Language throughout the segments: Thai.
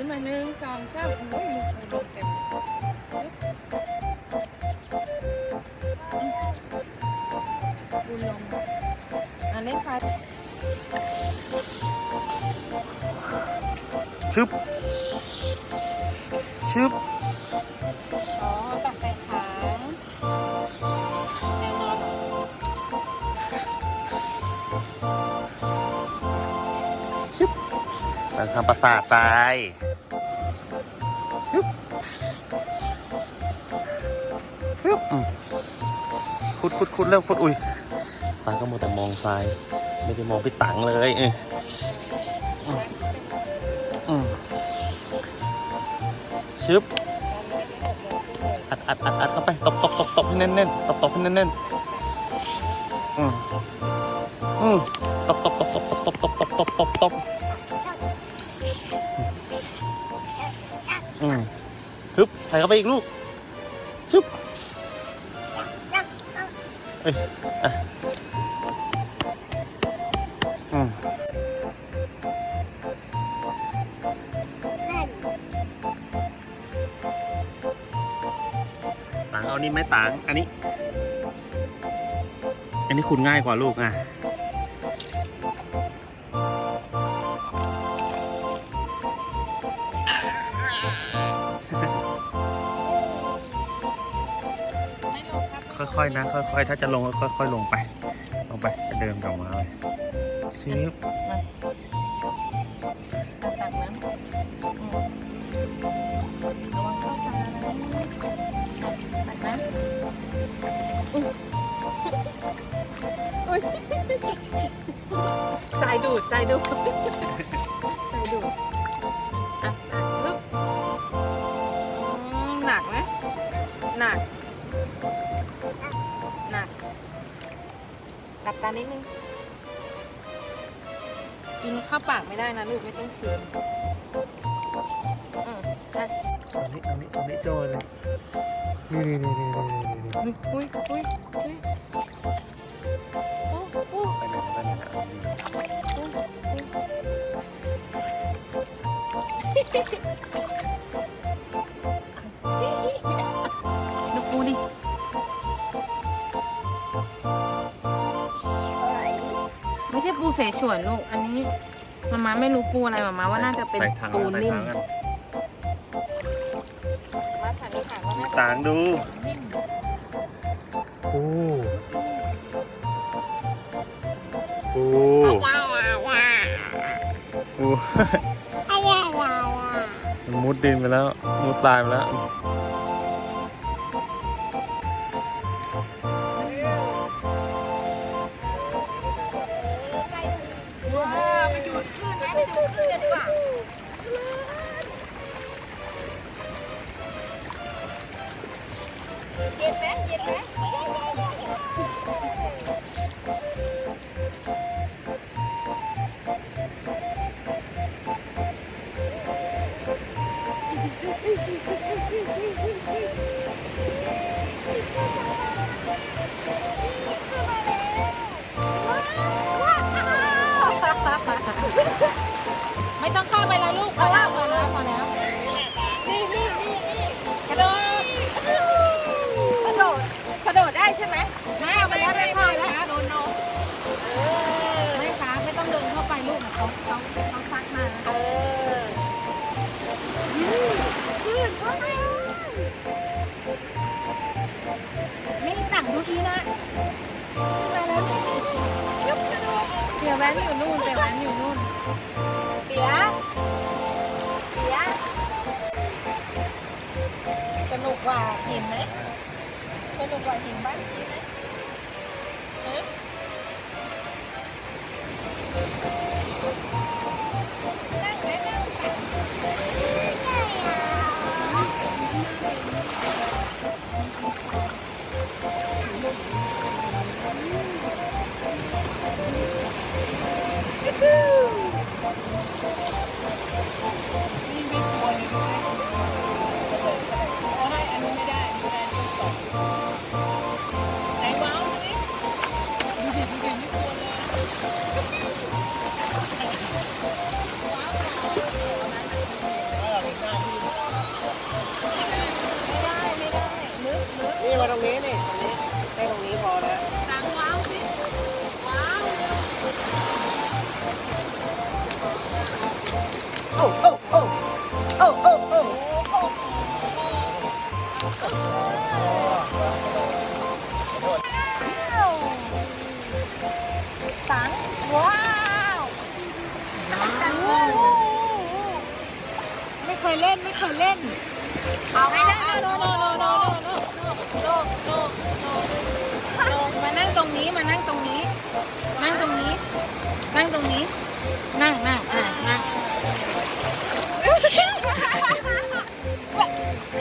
ขึ้นมาหนึ่งสองสามโอ้ยลูกโดนเต็มดูลมอันนี้ค่ะชึบชึบอ๋อตักใส่ถังแนวนอนชึบทำประสาททราย ปึ๊บขุดขุดขุดเร็วขุดอุ้ยปลาก็มัวแต่มองทราย ไม่ได้มองพี่ตังเลยเอออืมอืมชึบอัดอัดอัดอัดเข้าไปตบตบตบตบให้แน่นแน่นตบตบให้แน่นแน่นอืมอืมตบตบตบตบตบตบตบตบตบตบอืมฮึบใส่เข้าไปอีกลูก อ้ยอะอืมตังเอานี่ไหมตังอันนี้ อันนี้คุณง่ายกว่าลูกอะ อยๆนะ ค่อยๆ ถ้าจะลงก็ค่อยๆลงไป ลงไปจะเดินกลับมาเลยชิบมาตักน้ำระวังเข้าตานะตักน้ำอุ๊ยสายดูดสายดูดาปากไม่ได้นะลูกไม่ต้องชิมอืมอะเอานี้เอานี้เอานี้โจเลยนี่นี่นี่นี่นี่นี่อุ้ยอุ้ยอุ้ยอุ้ยอู้อู้ไปไหนไปไหนนะเอาดีอู้ดูปูดิ ไม่ใช่ปูเสฉวนลูก อันนี้ มาม่าไม่รู้ปูอะไรมาม่าว่าน่าจะเป็นใส่ถังปูใส่นิ่มถังกันว่าสันนิษฐานว่าน่าจะต่างดูนิ่มโอ้โอ้โอ้มันมุดดินไปแล้ว มุดทรายไปแล้วว้ ไม่ต้องเข้าไปแล้วลูกพอแล้วพอแล้วพอแล้วนี่นี่นี่นี่กระโดดกระโดดกระโดดได้ใช่ไหมไม่เอาไปแล้วไม่พอแล้วโดนน้องไม่คะไม่ต้องเดินเข้าไปลูกเขาเขาเขาซักมา ดูทีนะขึ้นมาแล้วนี่ยุบกระโดดเดี๋ยวแว้นอยู่นู่นเดี๋ยวแว้นอยู่นู่นเดี๋ยวเดี๋ยวสนุกกว่าหินไหมสนุกกว่าหินบ้านพี่ไหม Thank you. เล่นไม่เล่น เอาไม่ได้โนโนโนโนโนโนโนโนโนมานั่งตรงนี้มานั่งตรงนี้ นั่งตรงนี้ นั่งตรงนี้ นั่งนั่งอ่งนั่ง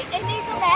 ไอ้นี่ใช่ไหม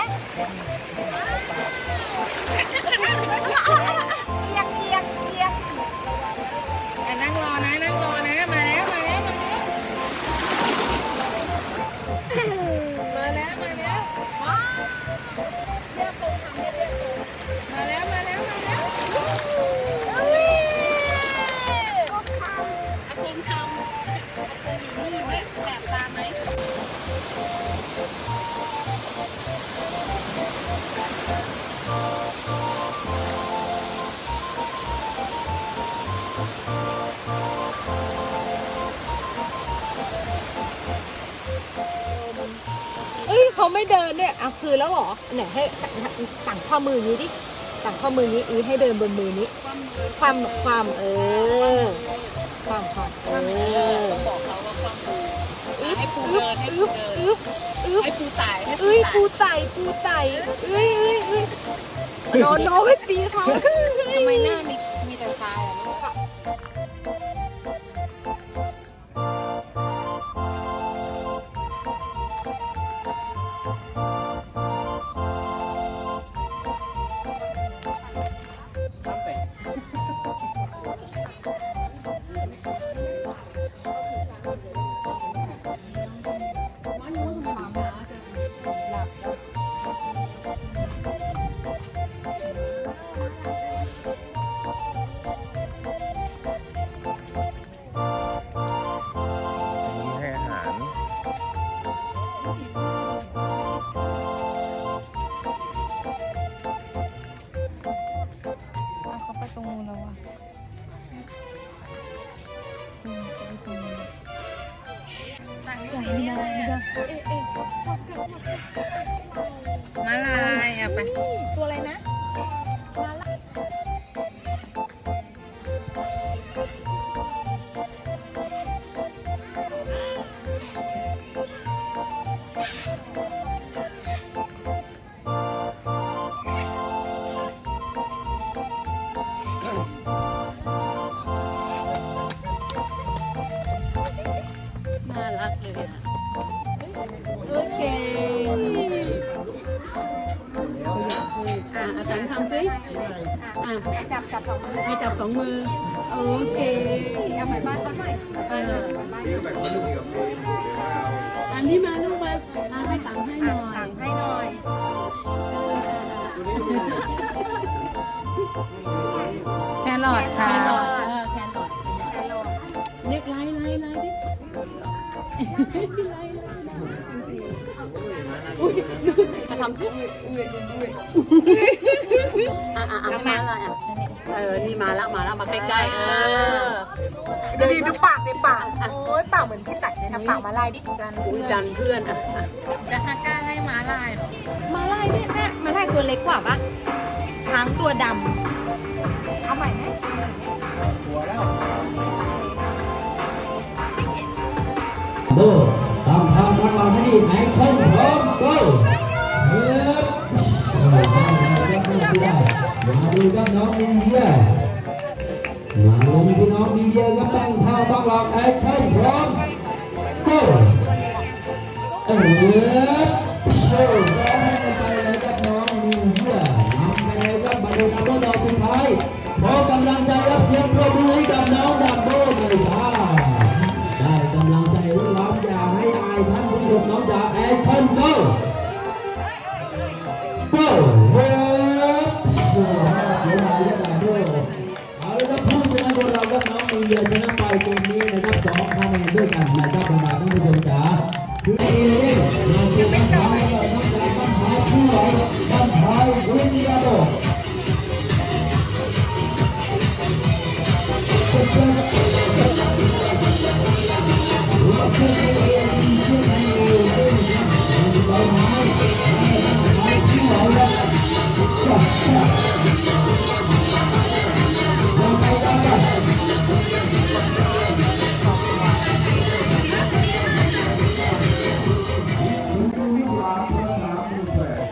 เอ้ยเขาไม่เดินเนี่ยอะคือแล้วเหรอไหนให้สั่งข้อมือนี้ดิสั่งข้อมือนี้อีให้เดินบนมือนี้ ความความเออ ความความเออบอกเขาว่าความปูอึ๊บให้ปูอึ๊เดิบนให้ปูอึ๊บเดินอึ๊บอึ๊บให้ปูไต่ให้ปูเอ้ยไต่ปูไต่ปูไต่เอ้ยเอ้ยเอ้ยโดนโน้ไม่ปีเขาทำไมหน้า Bye. งนู้นแล้วอ่ไมมาลายอะไป รักเลยอะโอเคอะอาจารย์ทำสิอะจับจับสองมือให้จับสองมือ โอเคเอาไปบ้านเขาหน่อยเอออันนี้มาลูกมา มาทำสิอะอะอะมาเลยอะเออ นี่มาล้วมาแล้วมาใกล้ๆเออดูดิดูปากดิปากโอ้ยปากเหมือนที่ตัดเลยนะปากมาลายดิกันอุ้ยดันเพื่อนอะอะจะฮักก้าให้ม้าลายหรอม้าลายเนี่ยนะม้าลายตัวเล็กกว่าปะช้างตัวดำเอาใหม่ไหมามทางทางเราให้ดีแอคชั่นพร้อม go เฮ้ยมาดูครับน้องนินเดียมาลงพี่น้องนินเดียก็ตั้งเท่าตั้งหลักแอคชั่นพร้อม go เออโชว์ซ้อมกันไปเลยครับน้องนินเดียนำไปเลยครับมาดูนับดอกสุดท้ายขอกำลังใจ ครับน้องมีเดียชนะไปเกมนี้นะครับสองคะแนนด้วยกันนะครับบรรดาท่านผู้ชมจ๋า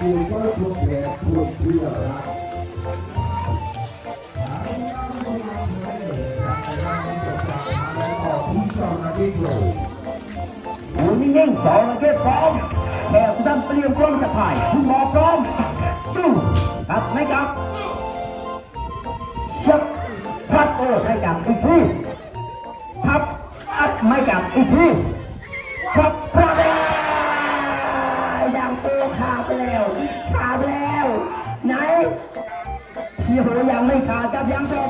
อยู่นิ่งๆสองระเบิดพร้อมแถวดันเตรียมกล้องจะถ่ายคุณหมอพร้อมจู้ตัดไม่กลับชักพัดโอ้ให้กลับอีกทีพับอัดไม่กลับอีกทีชัก เชียวยังไม่ขาดจับยังต่อไปครับ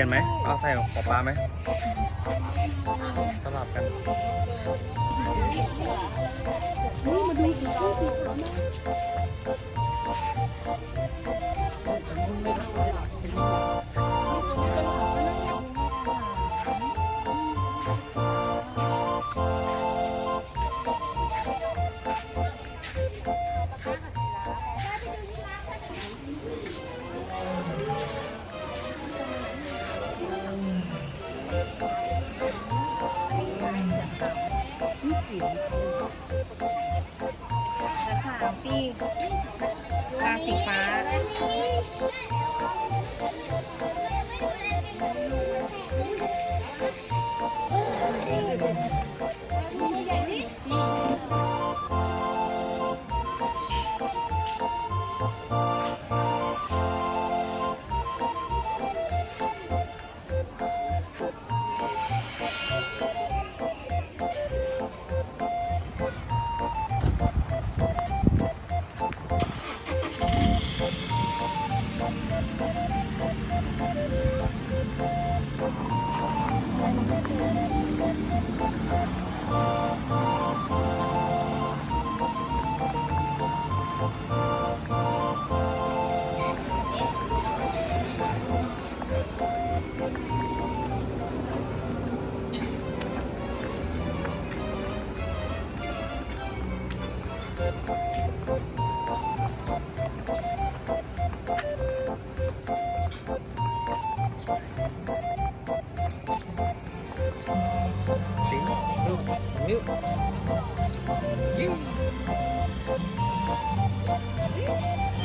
ยนไหมเอาใส่ของปลาไหม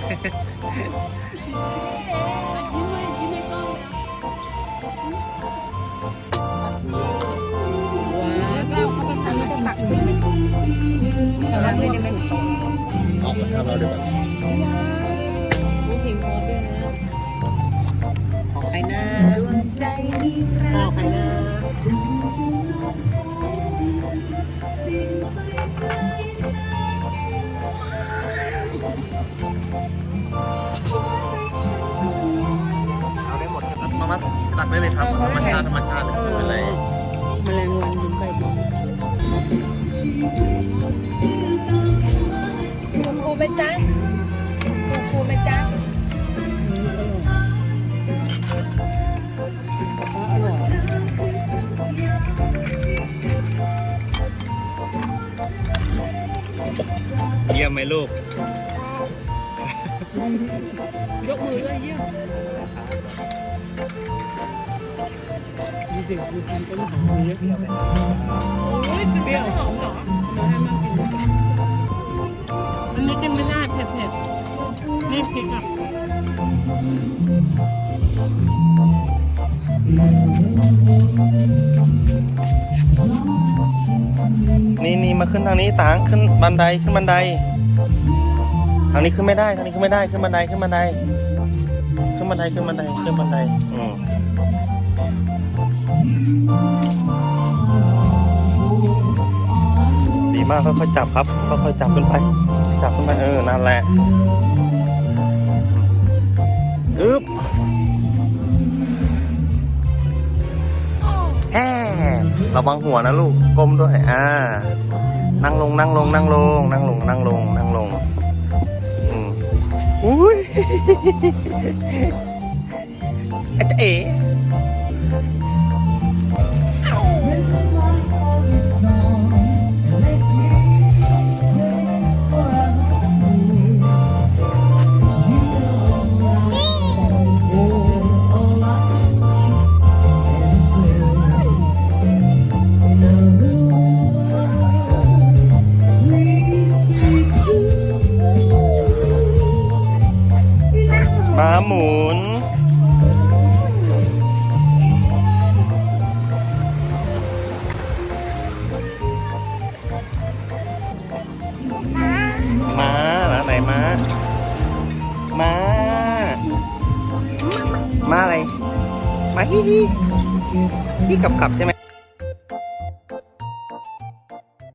องอกมาทำเราด้วยกันรู้เพลงพอด้วยนะของใครนะพอใครนะ เอาได้หมดครับมามาตักได้เลยครับธรรมชาติธรรมชาติเลยไม่เป็นไรแมลงวันบินไปบินมาคูคูไหมจ๊ะคูคูไหมจ๊ะอร่อยเยี่ยมไหมลูก ยกมือด้วยเยี่ยมมีเด็กมีกินต้นหอมเยอะโอ้ยเปรี้ยวหอมเหรอมาให้มันกินอันนี้กินไม่ได้เผ็ดๆนี่พริกอะนี่นี่มาขึ้นทางนี้ตางขึ้นบันไดขึ้นบันไดางนี้ขึ้นไม่ได้ทางนี้ขึ้นไม่ได้ขึ้นบันไดขึ้นบันไดขึ้นบันไดขึ้นบันไดขึ้นบันไดอืมดีมากค่อยๆจับครับค่อยๆจับขึ้นไป จับขึ้นไปเออนั่นแหละอึ๊บแฮ่ระวังหัวนะลูกก้มด้วยอ่านั่งลงนั่งลงนั่งลงนั่งลงนั่งลงนั่งลง อุ้ยเอ๋ กับกับใช่ไหม